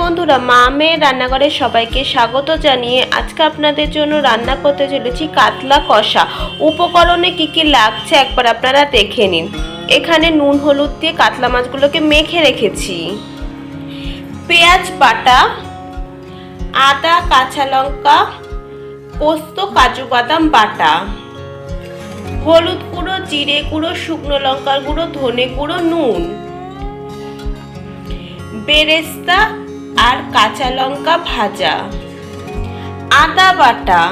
বন্ধুরা, মা মেয়ের রান্নাঘরে সবাইকে স্বাগত জানিয়ে আজকে আপনাদের জন্য রান্না করতে চলেছি কাতলা কষা। উপকরণে কি কি লাগছে একবার আপনারা দেখে নিন। এখানে নুন, হলুদ দিয়ে কাতলা মাছগুলোকে মেখে রেখেছি। পেঁয়াজ বাটা, আদা, কাঁচা লঙ্কা, পোস্ত, কাজু বাদাম বাটা। হলুদ গুঁড়ো, জিরে গুঁড়ো, শুকনো লঙ্কার গুঁড়ো, ধনে গুঁড়ো, নুন। বেরেস্তা আর কাঁচা লঙ্কা ভাজা। আদা বাটা,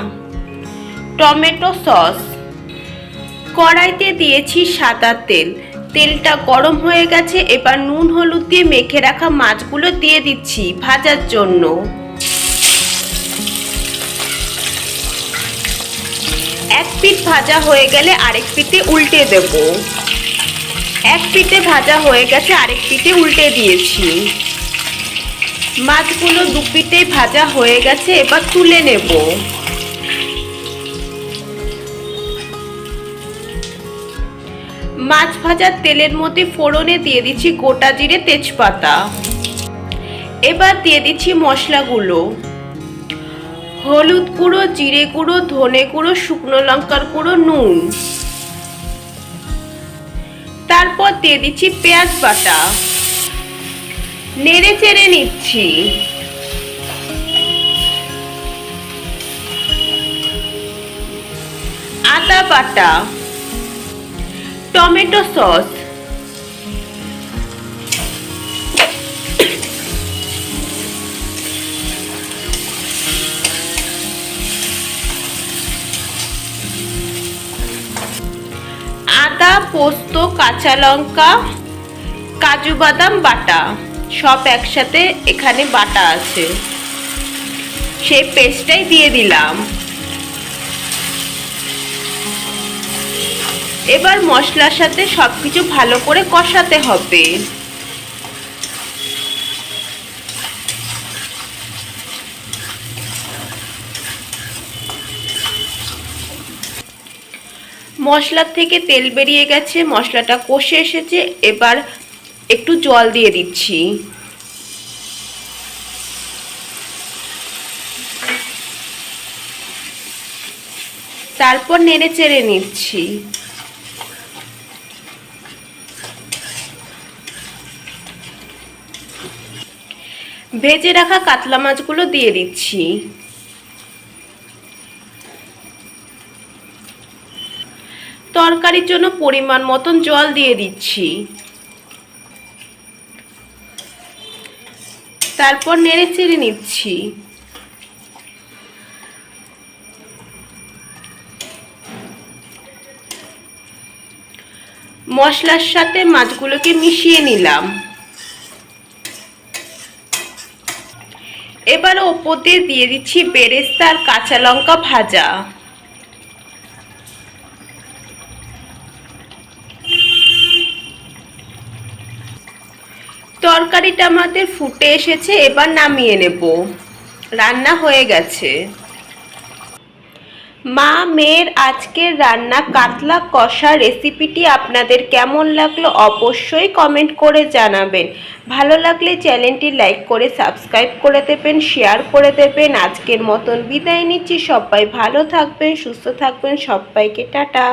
টমেটো সস। কড়াইতে দিয়েছি সাদা তেল। তেলটা গরম হয়ে গেছে, এবার নুন হলুদ দিয়ে মেখে রাখা মাছগুলো দিয়ে দিচ্ছি ভাজার জন্য। এক পিঠ ভাজা হয়ে গেলে আরেক পিঠে উল্টে দেব। এক পিঠে ভাজা হয়ে গেছে, আরেক পিঠে উল্টে দিয়েছি। মাছগুলো দু পিঠে ভাজা হয়ে গেছে, এবার তুলে নেব। মাছ ভাজার তেলের মধ্যে ফোড়নে দিয়ে দিচ্ছি গোটা জিরে তেজপাতা। এবার দিয়ে দিচ্ছি মশলাগুলো। হলুদ গুঁড়ো, জিরে গুঁড়ো, ধনে গুঁড়ো, শুকনো লঙ্কার গুঁড়ো, নুন। তারপর দিয়ে দিচ্ছি পেঁয়াজ বাটা। নেড়ে চেড়ে নিচ্ছি। আদা বাটা টমেটো সস আদা পোস্ত কাঁচা লঙ্কা কাজু বাদাম বাটা। সব একসাথে এখানে বাটা আছে। সেই পেস্টটাই দিয়ে দিলাম। এবার মশলার সাথে সবকিছু ভালো করে কষাতে হবে। মশলার থেকে তেল বেরিয়ে গেছে, মশলাটা কষে এসেছে। এবার একটু জল দিয়ে দিচ্ছি। তারপর নেড়ে চেড়ে নিচ্ছি। ভেজে রাখা কাতলা মাছগুলো দিয়ে দিচ্ছি। তরকারির জন্য পরিমাণ মতন জল দিয়ে দিচ্ছি। তারপর নেড়ে চেড়ে নিচ্ছি। মশলার সাথে মাছগুলোকে মিশিয়ে নিলাম। এবার ওপর দিয়ে দিয়ে দিচ্ছি বেরেস্তা আর কাঁচা লঙ্কা ভাজা। তরকারিটা আমাদের ফুটে এসেছে, এবার নামিয়ে নেব। রান্না হয়ে গেছে। মা, মেয়ের আজকের রান্না কাতলা কষা রেসিপিটি আপনাদের কেমন লাগল অবশ্যই কমেন্ট করে জানাবেন। ভালো লাগলে চ্যানেলটি লাইক করে, সাবস্ক্রাইব করে দেবেন, শেয়ার করে দেবেন। আজকের মতন বিদায় নিচ্ছি, সবাই ভালো থাকবেন, সুস্থ থাকবেন, সবাইকে টাটা।